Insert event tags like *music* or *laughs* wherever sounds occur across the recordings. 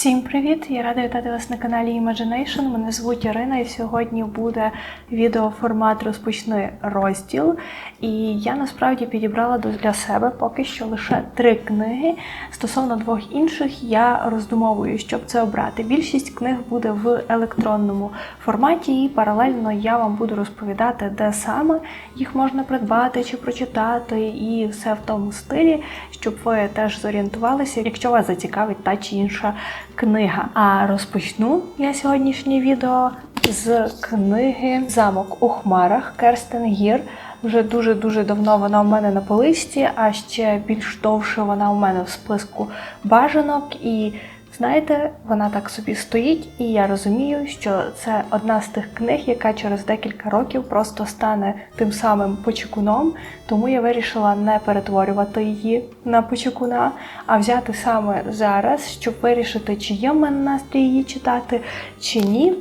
Всім привіт! Я рада вітати вас на каналі Imagination. Мене звуть Ірина, і сьогодні буде відеоформат розпочни розділ. І я насправді підібрала для себе поки що лише три книги. Стосовно двох інших, я роздумовую, щоб це обрати. Більшість книг буде в електронному форматі, і паралельно я вам буду розповідати, де саме їх можна придбати чи прочитати, і все в тому стилі, щоб ви теж зорієнтувалися, якщо вас зацікавить та чи інша книга. А розпочну я сьогоднішнє відео з книги Замок у хмарах Керстен Гір. Вже дуже дуже давно вона у мене на полисті, а ще більш довше вона у мене в списку бажанок. І знаєте, вона так собі стоїть, і я розумію, що це одна з тих книг, яка через декілька років просто стане тим самим почекуном. Тому я вирішила не перетворювати її на почекуна, а взяти саме зараз, щоб вирішити, чи є в мене настрій її читати, чи ні.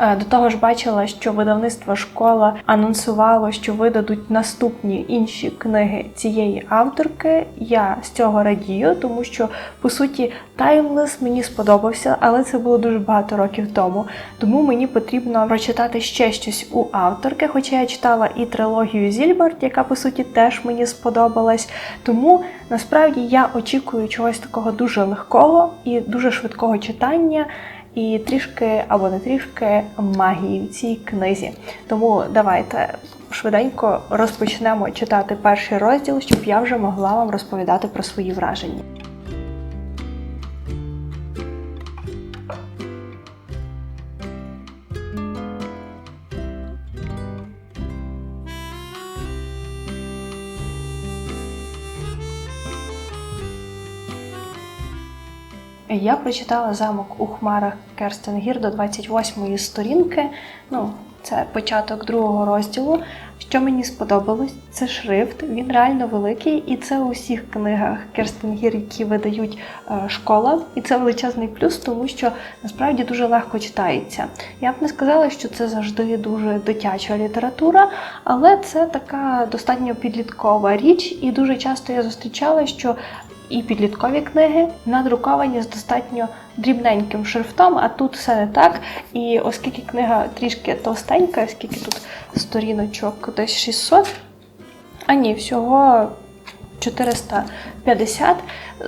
Е, До того ж, бачила, що видавництво школа анонсувало, що видадуть наступні інші книги цієї авторки. Я з цього радію, тому що по суті таймлес мені сподобався, але це було дуже багато років тому. Тому мені потрібно прочитати ще щось у авторки. Хоча я читала і трилогію Зільберт, яка по суті теж мені сподобалась. Тому насправді я очікую чогось такого дуже легкого і дуже швидкого читання і трішки або не трішки магії в цій книзі. Тому давайте швиденько розпочнемо читати перший розділ, щоб я вже могла вам розповідати про свої враження. Я прочитала замок у хмарах Керстен Гір до 28-ї сторінки. Ну, це початок другого розділу. Що мені сподобалось, це шрифт. Він реально великий, і це у всіх книгах Керстен Гір, які видають е, школа. І це величезний плюс, тому що насправді дуже легко читається. Я б не сказала, що це завжди дуже дитяча література, але це така достатньо підліткова річ, і дуже часто я зустрічала, що і підліткові книги надруковані з достатньо дрібненьким шрифтом, а тут все не так. І оскільки книга трішки товстенька, оскільки тут сторіночок десь 600, а ні, всього 450. Е,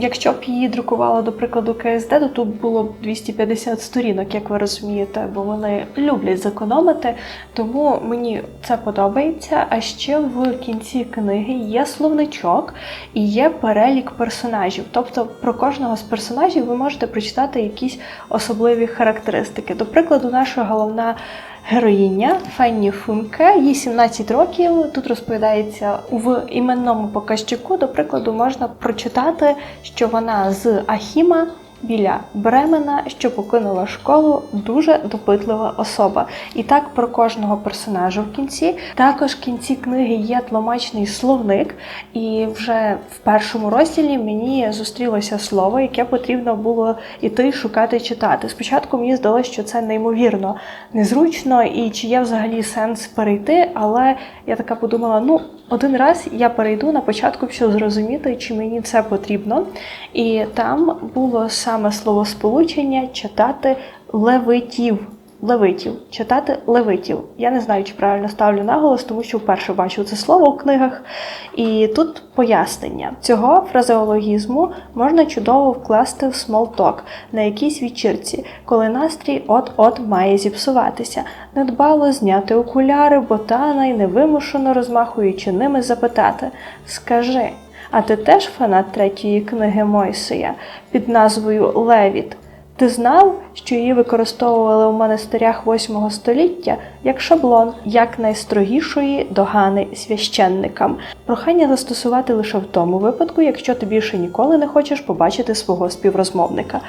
Якщо б її друкувала, до прикладу, КСД, то тут було б 250 сторінок, як ви розумієте, бо вони люблять зекономити. Тому мені це подобається. А ще в кінці книги є словничок і є перелік персонажів. Тобто про кожного з персонажів ви можете прочитати якісь особливі характеристики. До прикладу, наша головна. Героїня Фенні Функе, їй 17 років. Тут розповідається в іменному показчику. До прикладу, можна прочитати, що вона з Ахіма біля Бремена, що покинула школу, дуже допитлива особа. І так про кожного персонажа в кінці. Також в кінці книги є тлумачний словник, і вже в першому розділі мені зустрілося слово, яке потрібно було іти шукати читати. Спочатку мені здалося, що це неймовірно незручно і чи є взагалі сенс перейти, але я така подумала: ну, один раз я перейду на початку, щоб зрозуміти, чи мені це потрібно. І там було саме словосполучення читати левитів. Левитів, читати левитів. Я не знаю, чи правильно ставлю наголос, тому що вперше бачу це слово у книгах. І тут пояснення цього фразеологізму можна чудово вкласти в смолток на якійсь вечірці, коли настрій от-от має зіпсуватися. Недбало зняти окуляри, ботана і невимушено розмахуючи ними запитати: Скажи, а ти теж фанат третьої книги Мойсея під назвою Левіт? Ти знав, що її використовували в монастирях VIII століття як шаблон, як найстрогішої догани священникам. Прохання застосувати лише в тому випадку, якщо ти більше ніколи не хочеш побачити свого співрозмовника.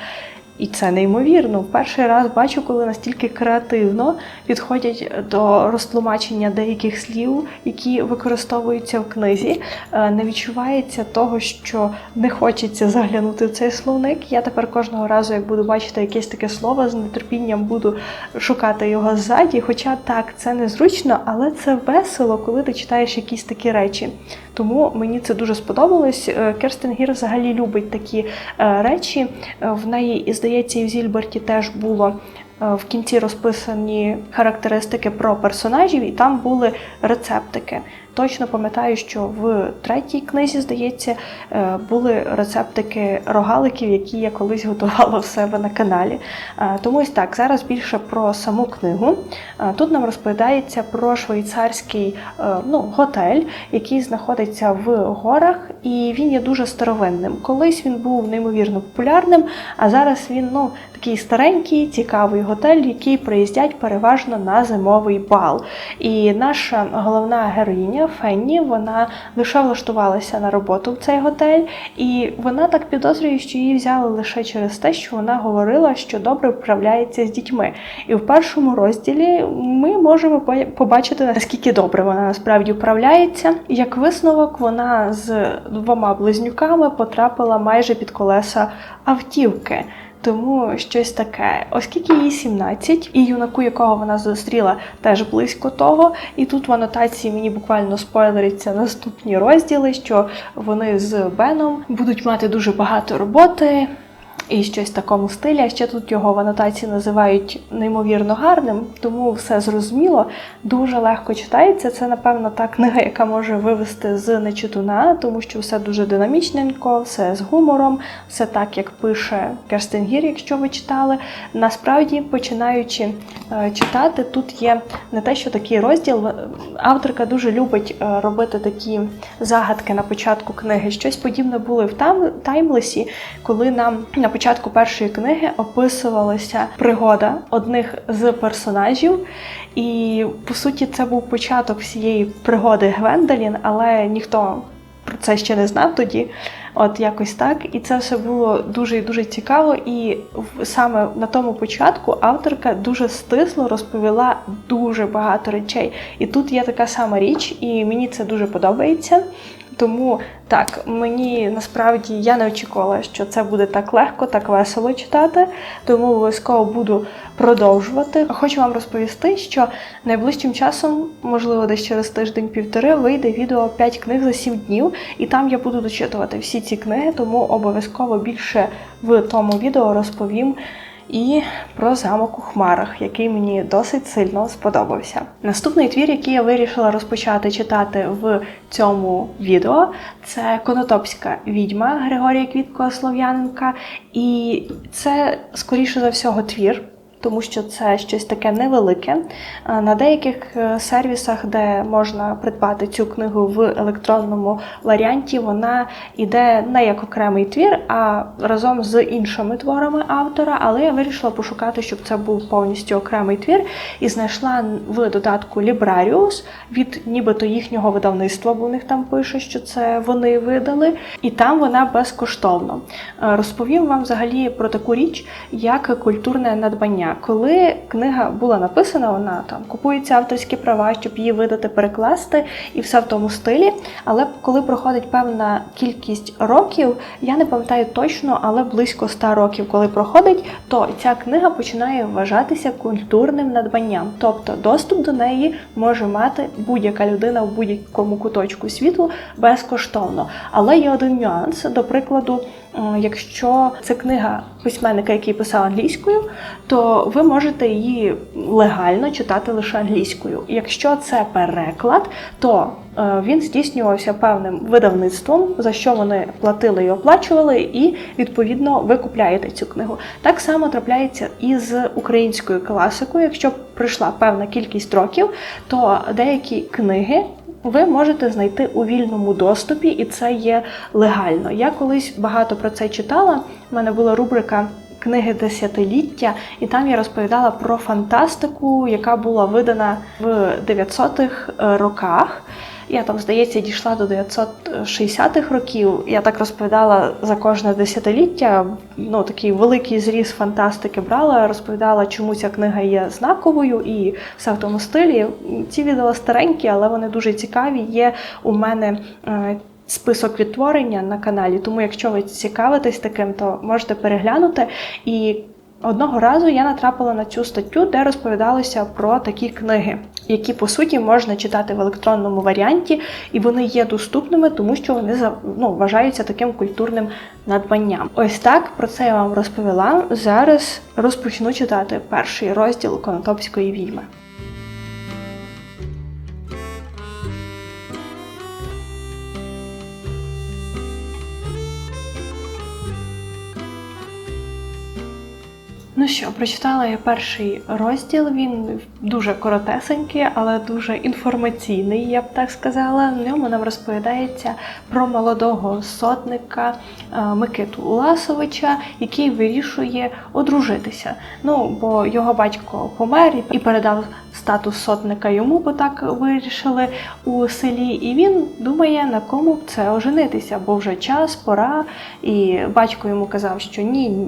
І це неймовірно. Перший раз бачу, коли настільки креативно підходять до розтлумачення деяких слів, які використовуються в книзі. Е, Не відчувається того, що не хочеться заглянути в цей словник. Я тепер кожного разу, як буду бачити якесь таке слово, з нетерпінням буду шукати його ззаді. Хоча так, це незручно, але це весело, коли ти читаєш якісь такі речі. Тому мені це дуже сподобалось. Е, Керстен Гір взагалі любить такі е, речі. В неї, і здається, і в Зільберті теж було е, в кінці розписані характеристики про персонажів, і там були рецептики. Точно пам'ятаю, що в третій книзі, здається, е, були рецептики рогаликів, які я колись готувала в себе на каналі. Е, Тому ось так, зараз більше про саму книгу. Е, Тут нам розповідається про швейцарський ну, готель, який знаходиться в горах, і він є дуже старовинним. Колись він був неймовірно популярним, а зараз він ну, такий старенький, цікавий готель, який приїздять переважно на зимовий бал. І наша головна героїня Фенні, вона лише влаштувалася на роботу в цей готель, і вона так підозрює, що її взяли лише через те, що вона говорила, що добре вправляється з дітьми. І в першому розділі ми можемо побачити, наскільки добре вона насправді вправляється. Як висновок, вона з двома близнюками потрапила майже під колеса автівки. Тому щось таке, оскільки їй 17, і юнаку, якого вона зустріла, теж близько того. І тут в анотації мені буквально спойлериться наступні розділи, що вони з Беном будуть мати дуже багато роботи. І щось в такому стилі. Ще тут його в анотації називають неймовірно гарним, тому все зрозуміло, дуже легко читається. Це, напевно, та книга, яка може вивести з нечитуна, тому що все дуже динамічненько, все з гумором, все так, як пише Керстен Гір, якщо ви читали. Насправді, починаючи е, читати, тут є не те, що такий розділ. Авторка дуже любить е, робити такі загадки на початку книги. Щось подібне було в таймлесі, коли нам на початку першої книги описувалася пригода одних з персонажів. І по суті, це був початок всієї пригоди Гвендолін, але ніхто про це ще не знав тоді. От якось так. І це все було дуже і дуже цікаво. І саме на тому початку авторка дуже стисло розповіла дуже багато речей. І тут є така сама річ, і мені це дуже подобається. Тому так, мені насправді я не очікувала, що це буде так легко, так весело читати, тому обов'язково буду продовжувати. Хочу вам розповісти, що найближчим часом, можливо, десь через тиждень-півтори, вийде відео 5 книг за 7 днів, і там я буду дочитувати всі ці книги, тому обов'язково більше в тому відео розповім і про замок у хмарах, який мені досить сильно сподобався. Наступний твір, який я вирішила розпочати читати в цьому відео, це Конотопська відьма Григорія Квітко Слов'яненка. І це, скоріше за всього, твір. Тому що це щось таке невелике. На деяких е, сервісах, де можна придбати цю книгу в електронному варіанті, вона йде не як окремий твір, а разом з іншими творами автора. Але я вирішила пошукати, щоб це був повністю окремий твір, і знайшла в додатку Librarius від нібито їхнього видавництва, бо в них там пише, що це вони видали, і там вона безкоштовно. Е, Розповім вам взагалі про таку річ, як культурне надбання. Коли книга була написана, вона там купується авторські права, щоб її видати, перекласти, і все в тому стилі. Але коли проходить певна кількість років, я не пам'ятаю точно, але близько ста років, коли проходить, то ця книга починає вважатися культурним надбанням. Тобто доступ до неї може мати будь-яка людина в будь-якому куточку світу безкоштовно. Але є один нюанс, до прикладу. Е, Якщо це книга письменника, який писав англійською, то ви можете її легально читати лише англійською. Якщо це переклад, то е, він здійснювався певним видавництвом, за що вони платили і оплачували, і відповідно ви купляєте цю книгу. Так само трапляється і з українською класикою. Якщо пройшла певна кількість років, то деякі книги ви можете знайти у вільному доступі, і це є легально. Я колись багато про це читала. У мене була рубрика. Книги десятиліття, і там я розповідала про фантастику, яка була видана в 900-х роках. Я там, здається, дійшла до 960-х років. Я так розповідала за кожне десятиліття. Ну, такий великий зріз фантастики брала, розповідала, чому ця книга є знаковою і все в тому стилі. Ці відео старенькі, але вони дуже цікаві. Є у мене. е, Список відтворення на каналі, тому якщо ви цікавитесь таким, то можете переглянути. І одного разу я натрапила на цю статтю, де розповідалося про такі книги, які по суті можна читати в електронному варіанті, і вони є доступними, тому що вони ну, вважаються таким культурним надбанням. Ось так про це я вам розповіла. Зараз розпочну читати перший розділ Конотопської війми. Що, прочитала я перший розділ. Він дуже коротесенький, але дуже інформаційний, я б так сказала. В ньому нам розповідається про молодого сотника е, Микиту Уласовича, який вирішує одружитися. Ну, бо його батько помер і передав статус сотника йому, бо так вирішили у селі. І він думає, на кому б це оженитися, бо вже час, пора. І батько йому казав, що ні,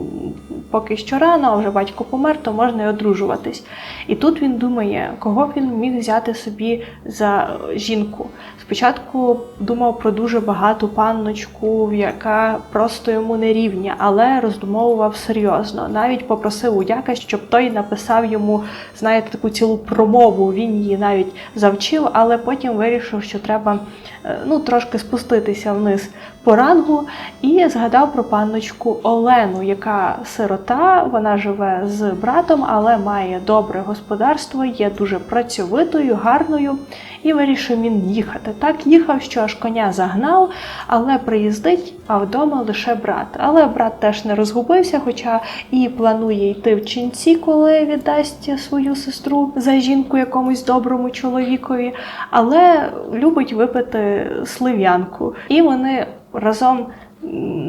поки що рано, а вже батько помер, то можна й одружуватись. І тут він думає, кого б він міг взяти собі за жінку. Спочатку думав про дуже багату панночку, яка просто йому не рівня, але роздумовував серйозно. Навіть попросив у дяка, щоб той написав йому, знаєте, таку цілу промову. Він її навіть завчив, але потім вирішив, що треба е, ну, трошки спуститися вниз по рангу і згадав про панночку Олену, яка сирота, вона живе з братом, але має добре господарство, є дуже працьовитою, гарною, і вирішив він їхати. Так їхав, що аж коня загнав, але приїздить, а вдома лише брат. Але брат теж не розгубився, хоча і планує йти в ченці, коли віддасть свою сестру за жінку якомусь доброму чоловікові, але любить випити слив'янку. І вони разом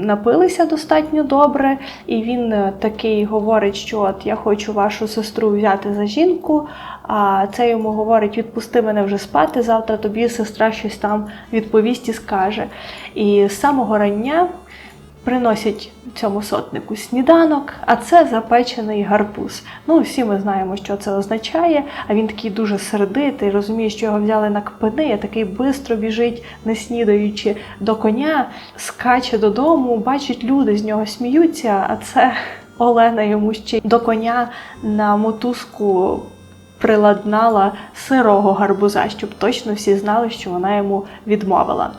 напилися достатньо добре, і він е, такий говорить, що от я хочу вашу сестру взяти за жінку. А це йому говорить: відпусти мене вже спати. Завтра тобі сестра щось там відповість і скаже. І з самого рання приносять цьому сотнику сніданок, а це запечений гарбуз. Ну, всі ми знаємо, що це означає. А він такий дуже сердитий, розуміє, що його взяли на кпини, такий бистро біжить, не снідаючи до коня, скаче додому, бачить люди, з нього сміються, а це Олена йому ще до коня на мотузку приладнала сирого гарбуза, щоб точно всі знали, що вона йому відмовила.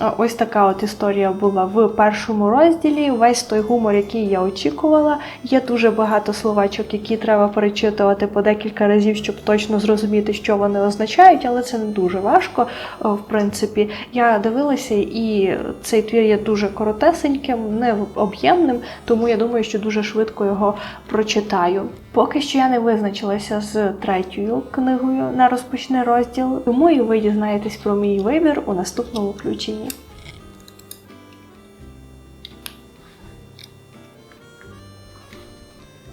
Е, Ось така от історія була в першому розділі. Весь той гумор, який я очікувала. Є дуже багато словачок, які треба перечитувати по декілька разів, щоб точно зрозуміти, що вони означають, але це не дуже важко. е, В принципі, я дивилася, і цей твір є дуже коротесеньким, не об'ємним, тому я думаю, що дуже швидко його прочитаю. Поки що я не визначилася з третьою книгою на розпочне розділ, тому і ви дізнаєтесь про мій вибір у наступному включенні.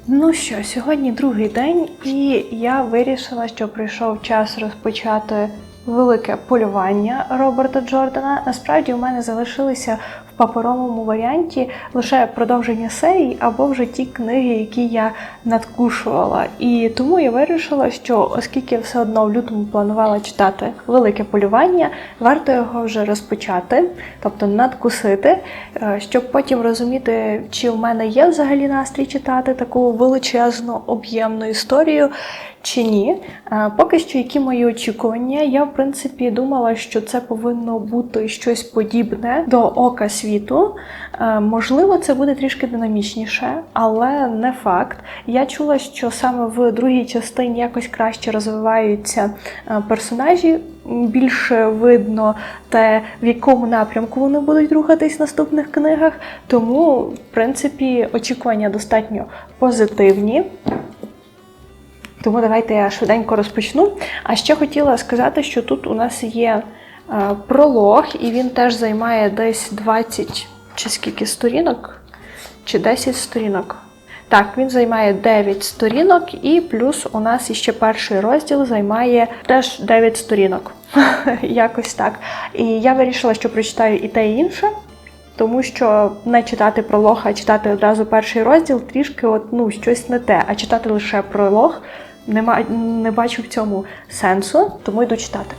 Ну що, сьогодні другий день, і я вирішила, що прийшов час розпочати велике полювання Роберта Джордана. Насправді у мене залишилися паперовому варіанті лише продовження серій або вже ті книги, які я надкушувала. І тому я вирішила, що оскільки все одно в лютому планувала читати велике полювання, варто його вже розпочати, тобто надкусити, е, щоб потім розуміти, чи в мене є взагалі настрій читати таку величезну об'ємну історію. Чи ні? Е, Поки що, які мої очікування, я в принципі думала, що це повинно бути щось подібне до ока світу. Е, Можливо, це буде трішки динамічніше, але не факт. Я чула, що саме в другій частині якось краще розвиваються е, персонажі. Більше видно те, в якому напрямку вони будуть рухатись в наступних книгах. Тому, в принципі, очікування достатньо позитивні. Тому давайте я швиденько розпочну. А ще хотіла сказати, що тут у нас є е, пролог, і він теж займає десь 20 чи скільки сторінок, чи 10 сторінок. Так, він займає 9 сторінок, і плюс у нас іще перший розділ займає теж 9 сторінок. *laughs* Якось так. І я вирішила, що прочитаю і те, і інше. Тому що не читати пролог, а читати одразу перший розділ трішки от, ну, щось не те. А читати лише пролог нема, не бачу в цьому сенсу, тому йду читати.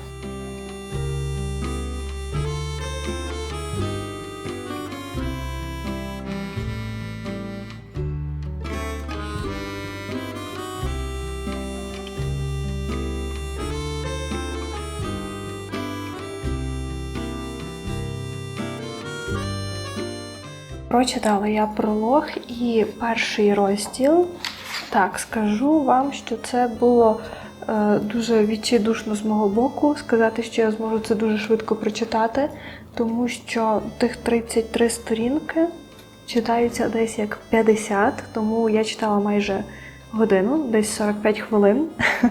Прочитала я пролог і перший розділ. Так, скажу вам, що це було е, дуже відчайдушно з мого боку сказати, що я зможу це дуже швидко прочитати, тому що тих 33 сторінки читаються десь як 50, тому я читала майже годину, десь 45 хвилин. *laughs*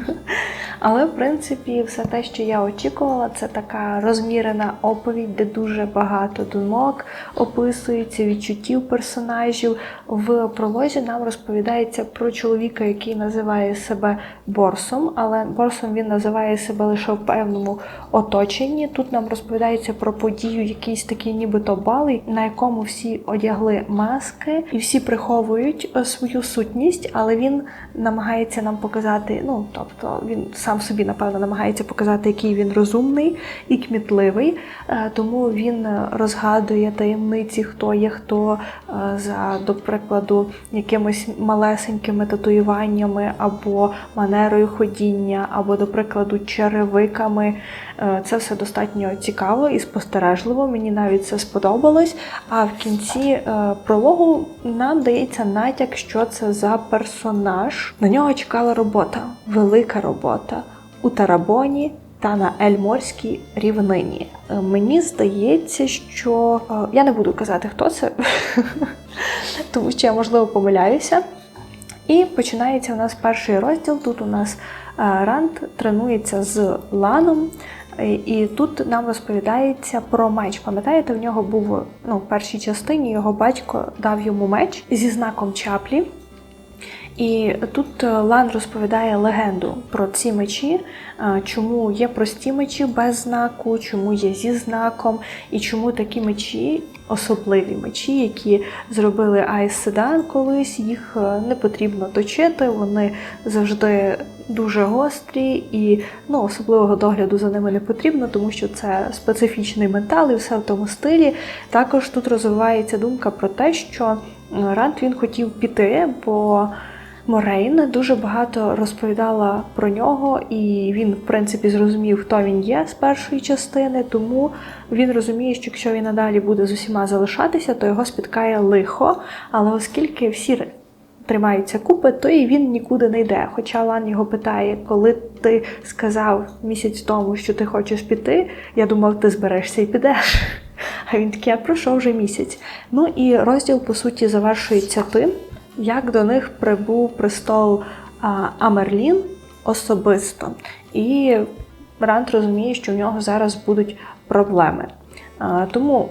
Але, в принципі, все те, що я очікувала, це така розмірена оповідь, де дуже багато думок описується, відчуттів персонажів. В пролозі нам розповідається про чоловіка, який називає себе борсом, але борсом він називає себе лише в певному оточенні. Тут нам розповідається про подію, якийсь такий нібито бал, на якому всі одягли маски і всі приховують е, свою сутність, але він намагається нам показати, ну тобто він сам собі, напевно, намагається показати, який він розумний і кмітливий, Е, тому він розгадує таємниці, хто є хто е, за, до прикладу, якимось малесенькими татуюваннями або манерою ходіння, або, до прикладу, черевиками. Е, Це все достатньо цікаво і спостережливо. Мені навіть це сподобалось. А в кінці прологу нам дається натяк, що це за персонаж. На нього чекала робота, велика робота у Тарабоні. Та на Ельморській рівнині. Е, Мені здається, що е, я не буду казати, хто це, *laughs* тому що я можливо помиляюся. І починається у нас перший розділ. Тут у нас е, Ранд тренується з Ланом, і- тут нам розповідається про меч. Пам'ятаєте, в нього був ну, в першій частині його батько дав йому меч зі знаком чаплі. І тут е, Лан розповідає легенду про ці мечі, е, чому є прості мечі без знаку, чому є зі знаком, і чому такі мечі, особливі мечі, які зробили Айс Седан колись, їх е, не потрібно точити, вони завжди дуже гострі і ну, особливого догляду за ними не потрібно, тому що це специфічний метал і все в тому стилі. Також тут розвивається думка про те, що Ранд він хотів піти, бо Морейн дуже багато розповідала про нього, і він, в принципі, зрозумів, хто він є з першої частини. Тому він розуміє, що якщо він надалі буде з усіма залишатися, то його спіткає лихо. Але оскільки всі тримаються купи, то і він нікуди не йде. Хоча Лан його питає, коли ти сказав місяць тому, що ти хочеш піти, я думав, ти зберешся і підеш. *laughs* А він такий, а пройшов вже місяць. Ну і розділ, по суті, завершується тим, як до них прибув престол Амерлін особисто. І Ранд розуміє, що в нього зараз будуть проблеми. Тому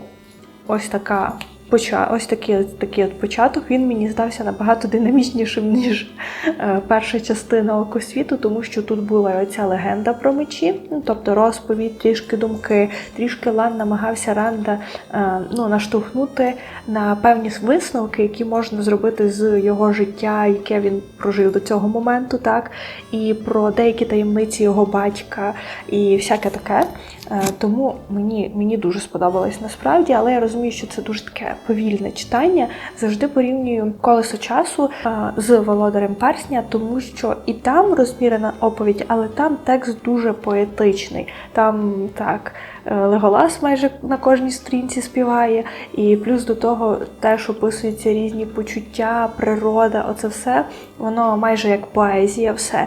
ось така. Ось такий, такий от початок. Він мені здався набагато динамічнішим, ніж е, перша частина окосвіту, тому що тут була оця легенда про мечі, ну, тобто розповідь, трішки думки, трішки Лан намагався Ранда е, ну, наштовхнути на певні висновки, які можна зробити з його життя, яке він прожив до цього моменту, так, і про деякі таємниці його батька і всяке таке. Е, Тому мені, мені дуже сподобалось насправді, але я розумію, що це дуже таке повільне читання. Завжди порівнюю колесо часу з володарем персня, тому що і там розмірена оповідь, але там текст дуже поетичний. Там так. Е, Леголас майже на кожній сторінці співає, і плюс до того теж описуються різні почуття, природа, оце все, воно майже як поезія, все.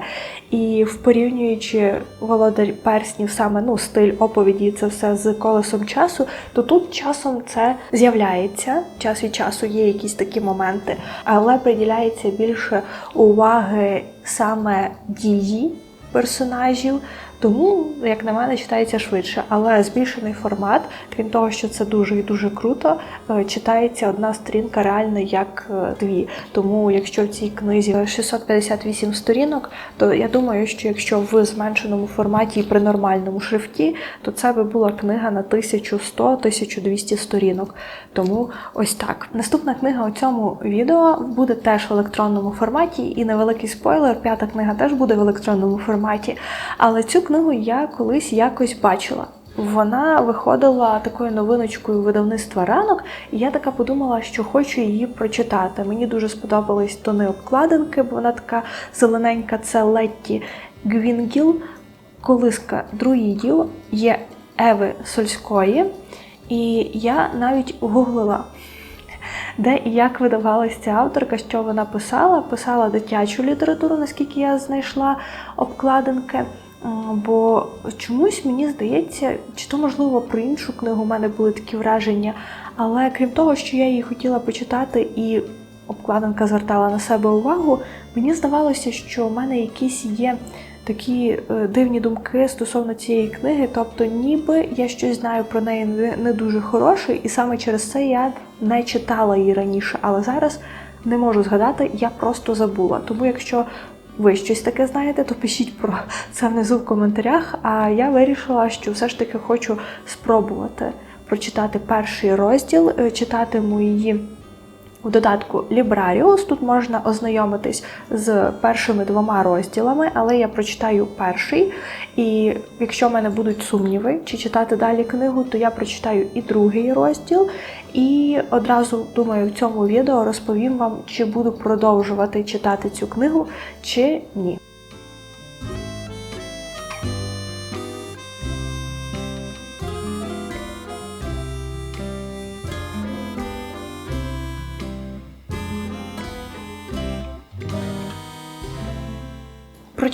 І в порівнюючи володар перснів, саме ну, стиль оповіді, це все з колесом часу, то тут часом це з'являється. Час від часу є якісь такі моменти, але приділяється більше уваги саме дії персонажів, Тому, як на мене, читається швидше. Але збільшений формат, крім того, що це дуже і дуже круто, е, читається одна сторінка реально як е, дві. Тому, якщо в цій книзі 658 сторінок, то я думаю, що якщо в зменшеному форматі і при нормальному шрифті, то це би була книга на 1100-1200 сторінок. Тому ось так. Наступна книга у цьому відео буде теж в електронному форматі, і невеликий спойлер, п'ята книга теж буде в електронному форматі. Але цю книгу я колись якось бачила. Вона виходила такою новиночкою видавництва ранок, і я така подумала, що хочу її прочитати. Мені дуже сподобались тони обкладинки, бо вона така зелененька. Це Летті Гвінгіл, колиска друїдів є Еви Сольської. І я навіть гуглила, де і як видавалася ця авторка, що вона писала. Писала дитячу літературу, наскільки я знайшла обкладинки. Бо чомусь мені здається, чи то можливо про іншу книгу у мене були такі враження. Але крім того, що я її хотіла почитати і обкладинка звертала на себе увагу, мені здавалося, що в мене якісь є такі е, дивні думки стосовно цієї книги. Тобто, ніби я щось знаю про неї не- не дуже хороше, і саме через це я не читала її раніше. Але зараз не можу згадати, я просто забула. Тому якщо ви щось таке знаєте, то пишіть про це внизу в коментарях. А я вирішила, що все ж таки хочу спробувати прочитати перший розділ, Е, читатиму її у додатку Librarius. Тут можна ознайомитись з першими двома розділами, але я прочитаю перший. І якщо в мене будуть сумніви, чи читати далі книгу, то я прочитаю і другий розділ. І одразу думаю, в цьому відео розповім вам, чи буду продовжувати читати цю книгу, чи ні.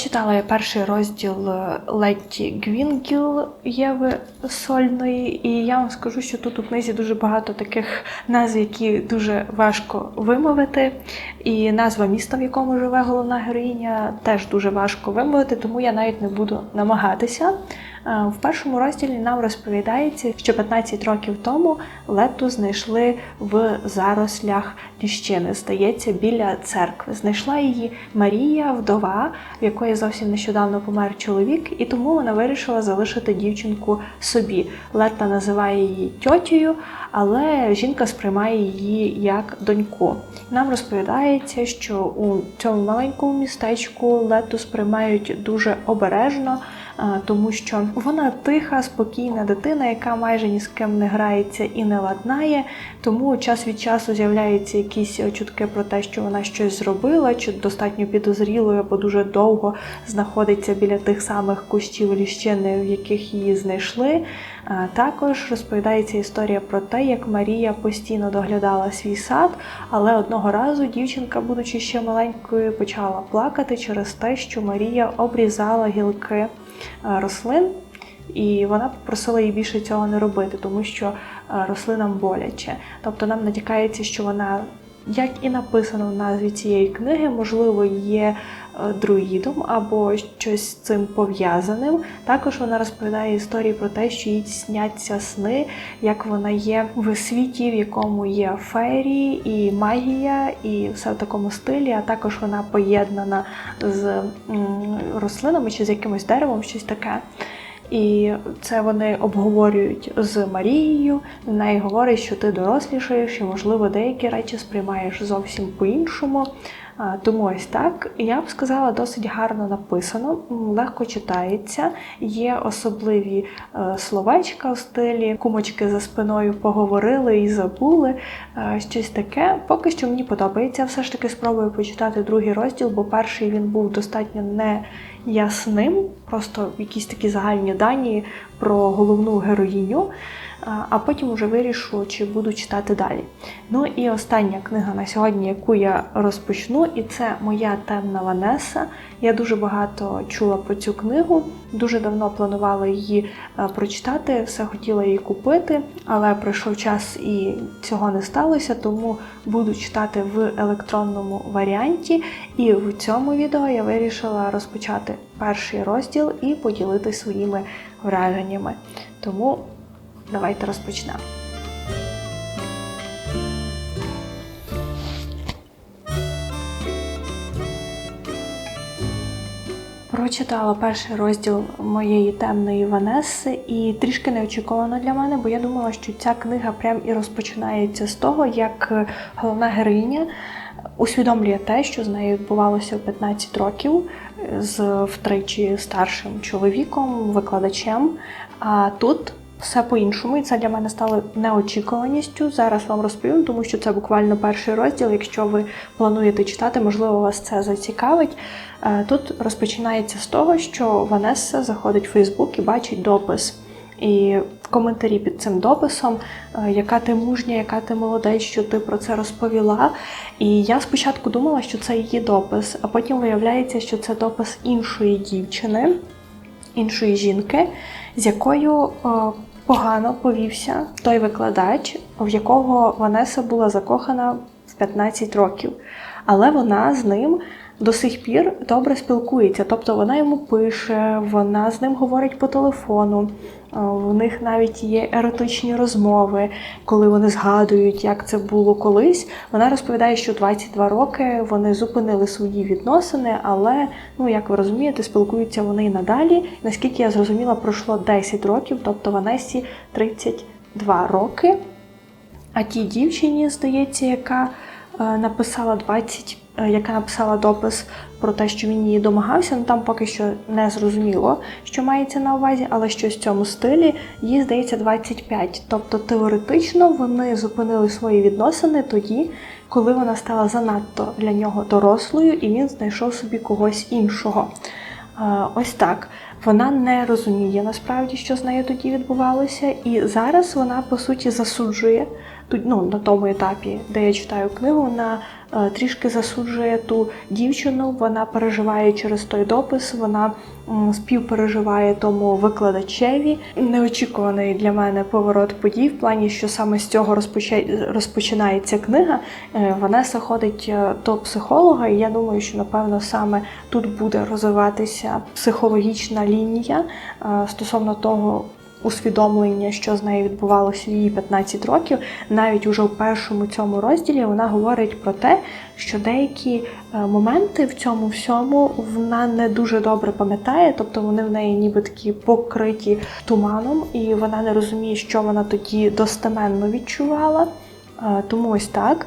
Прочитала я перший розділ е, Летті Гвінгіл Єви Сольної, і я вам скажу, що тут у книзі дуже багато таких назв, які дуже важко вимовити. І назва міста, в якому живе головна героїня, теж дуже важко вимовити, тому я навіть не буду намагатися. Е, В першому розділі нам розповідається, що 15 років тому Лету знайшли в зарослях ліщини, здається, біля церкви. Знайшла її Марія, вдова, в якої зовсім нещодавно помер чоловік, і тому вона вирішила залишити дівчинку собі. Летта називає її тьотєю, але жінка сприймає її як доньку. Нам розповідається, що у цьому маленькому містечку Лету сприймають дуже обережно. Тому що вона тиха, спокійна дитина, яка майже ні з ким не грається і не ладнає. Тому час від часу з'являються якісь чутки про те, що вона щось зробила, чи достатньо підозрілою, або дуже довго знаходиться біля тих самих кущів ліщини, в яких її знайшли. Також розповідається історія про те, як Марія постійно доглядала свій сад, але одного разу дівчинка, будучи ще маленькою, почала плакати через те, що Марія обрізала гілки е, рослин, і вона попросила її більше цього не робити, тому що е, рослинам боляче. Тобто нам натякається, що вона, як і написано в назві цієї книги, можливо, є е, друїдом або щось з цим пов'язаним. Також вона розповідає історії про те, що їй сняться сни, як вона є в світі, в якому є феєрі і магія, і все в такому стилі. А також вона поєднана з рослинами чи з якимось деревом, щось таке. І це вони обговорюють з Марією. Вона їй говорить, що ти дорослішаєш, і, можливо, деякі речі сприймаєш зовсім по-іншому. Тому ось так. Я б сказала, досить гарно написано, легко читається. Є особливі е, словечка в стилі, кумочки за спиною поговорили і забули. е, Щось таке. Поки що мені подобається. Все ж таки спробую почитати другий розділ, бо перший він був достатньо неясним, просто якісь такі загальні дані про головну героїню. А- потім вже вирішу, чи буду читати далі. Ну і остання книга на сьогодні, яку я розпочну, і це моя темна Ванеса. Я дуже багато чула про цю книгу, дуже давно планувала її е, прочитати, все хотіла її купити, але пройшов час і цього не сталося, тому буду читати в електронному варіанті. І в цьому відео я вирішила розпочати перший розділ і поділитися своїми враженнями. Тому давайте розпочнемо. Прочитала перший розділ моєї темної Ванеси, і трішки неочікувано для мене, бо я думала, що ця книга прям і розпочинається з того, як головна героїня усвідомлює те, що з нею відбувалося в 15 років з втричі старшим чоловіком, викладачем. А тут все по-іншому, і це для мене стало неочікуваністю. Зараз вам розповім, тому що це буквально перший розділ. Якщо ви плануєте читати, можливо, вас це зацікавить. Е, Тут розпочинається з того, що Ванеса заходить в Фейсбук і бачить допис. І коментарі під цим дописом, е, яка ти мужня, яка ти молодець, що ти про це розповіла. І я спочатку думала, що це її допис, а потім виявляється, що це допис іншої дівчини, іншої жінки, з якою е, погано повівся той викладач, в якого Ванеса була закохана в 15 років. Але вона з ним до сих пір добре спілкується. Тобто вона йому пише, вона з ним говорить по телефону. Е, В них навіть є еротичні розмови, коли вони згадують, як це було колись. Вона розповідає, що 22 роки вони зупинили свої відносини, але, ну як ви розумієте, спілкуються вони і надалі. Наскільки я зрозуміла, пройшло 10 років, тобто Ванесі 32 роки. А тій дівчині, здається, яка е, написала 20, е, яка написала допис про те, що він її домагався, ну там поки що не зрозуміло, що мається на увазі, але щось в цьому стилі, їй здається 25. Тобто теоретично вони зупинили свої відносини тоді, коли вона стала занадто для нього дорослою, і він знайшов собі когось іншого. Е, Ось так. Вона не розуміє насправді, що з нею тоді відбувалося, і зараз вона по суті засуджує ну, на тому етапі, де я читаю книгу, вона е, трішки засуджує ту дівчину. Вона переживає через той допис, вона співпереживає тому викладачеві. Неочікуваний для мене поворот подій в плані, що саме з цього розпочинається книга. Е, Ванеса ходить е, до психолога, і я думаю, що напевно саме тут буде розвиватися психологічна лінія стосовно того. Усвідомлення, що з нею відбувалося її 15 років, навіть уже в першому цьому розділі вона говорить про те, що деякі е, моменти в цьому всьому вона не дуже добре пам'ятає, тобто вони в неї ніби такі покриті туманом, і вона не розуміє, що вона тоді достеменно відчувала. Е, Тому ось так.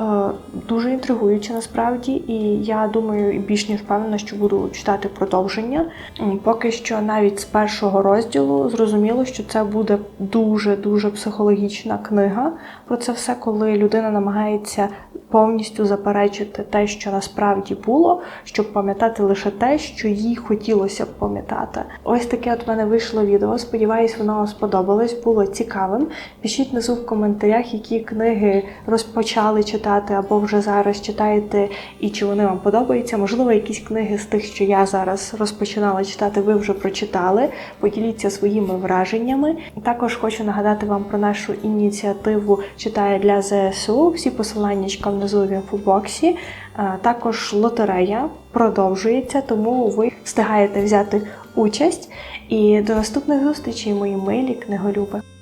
Е, Дуже інтригуюче насправді, і я думаю, і більш ніж впевнена, що буду читати продовження. Поки що навіть з першого розділу зрозуміло, що це буде дуже дуже психологічна книга про це все, коли людина намагається повністю заперечити те, що насправді було, щоб пам'ятати лише те, що їй хотілося б пам'ятати. Ось таке от мене вийшло відео. Сподіваюсь, воно вам сподобалось, було цікавим. Пишіть внизу в коментарях, які книги розпочали читати або вже зараз читаєте, і чи вони вам подобаються. Можливо, якісь книги з тих, що я зараз розпочинала читати, ви вже прочитали. Поділіться своїми враженнями. Також хочу нагадати вам про нашу ініціативу Читає для ЗСУ. Всі посилання внизу в інфобоксі. Також лотерея продовжується, тому ви встигаєте взяти участь. І до наступних зустрічей, мої милі книголюби.